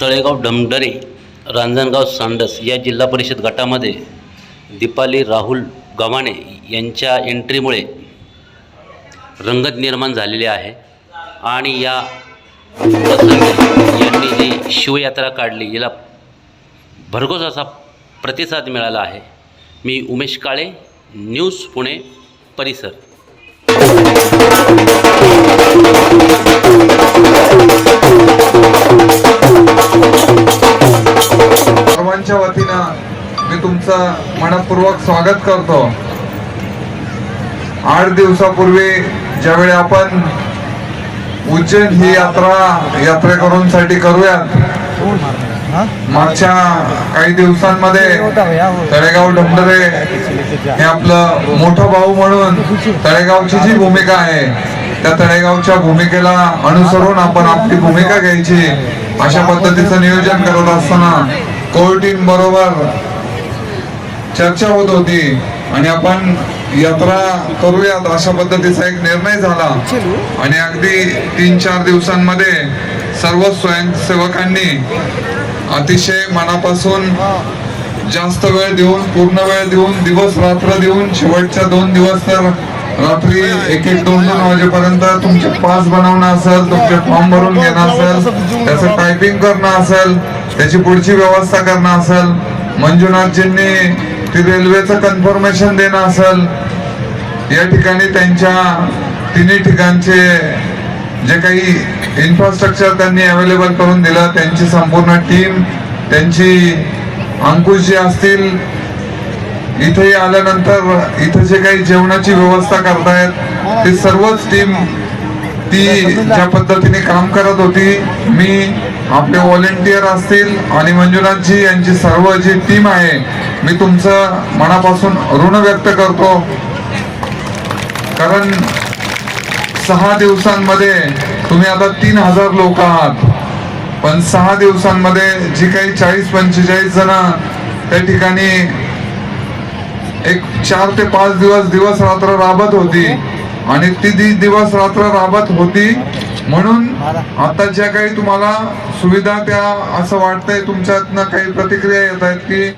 तळेगाव डमडरे रांजणगाव सांडस या जिल्हा परिषद गटामध्ये दीपाली राहुल गव्हाणे यांच्या एंट्रीमुळे रंगत निर्माण झालेली आहे आणि या यांनी जी शिवयात्रा काढली याला भरघोस असा प्रतिसाद मिळाला आहे. मी उमेश काळे न्यूज पुणे परिसर. तुमचं मनपूर्वक स्वागत करतो. आठ दिवसापूर्वी ज्यावेळी आपण उज्जैन ही यात्रा यात्रेकरूंसाठी करूयात मागच्या काही दिवसांमध्ये तळेगाव ढमडरे हे आपलं मोठं भाऊ म्हणून तळेगावची जी भूमिका आहे त्या तळेगावच्या भूमिकेला अनुसरून आपण आपली भूमिका घ्यायची. अशा पद्धतीचं नियोजन करत असताना कोर्टीन बरोबर चर्चा होत होती आणि आपण यात्रा करूयात अशा पद्धतीचा एक निर्णय झाला. आणि अगदी तीन चार दिवसांमध्ये सर्व स्वयंसेवकांनी अतिशय मनापासून जास्त वेळ देऊन पूर्ण वेळ देऊन दिवस रात्र देऊन शेवटच्या दोन दिवस तर रात्री एक एक दोन दोन वाजेपर्यंत तुमचे पास बनवणं असेल तुमचे फॉर्म भरून घेणं असेल त्याचं टायपिंग करणं असेल त्याची पुढची व्यवस्था करणं असेल. मंजुनाथजींनी ती रेल्वेचं कन्फर्मेशन देणं असेल या ठिकाणी त्यांच्या तिन्ही ठिकाणचे जे काही इन्फ्रास्ट्रक्चर त्यांनी अवेलेबल करून दिलं त्यांची संपूर्ण टीम त्यांची अंकुश जे असतील इथेही आल्यानंतर इथं जे काही जेवणाची व्यवस्था करतायत ती सर्वच टीम ती ज्या पद्धतीने काम करत होती मी आपले व्हॉलेंटियर असतील आणि मंजुनाथजी यांची सर्व जी टीम आहे मी तुमचं मनापासून ऋण व्यक्त करतो. कारण सहा दिवसांमध्ये तुम्ही आता तीन हजार लोक आहात. पण सहा दिवसांमध्ये जी काही चाळीस पंचेचाळीस जण त्या ठिकाणी एक चार ते पाच दिवस दिवस रात्र राबत होती. आणि ती दिवस रात्र राबत होती म्हणून आता ज्या काही तुम्हाला सुविधा त्या असं वाटतंय तुमच्यातनं काही प्रतिक्रिया येत आहेत की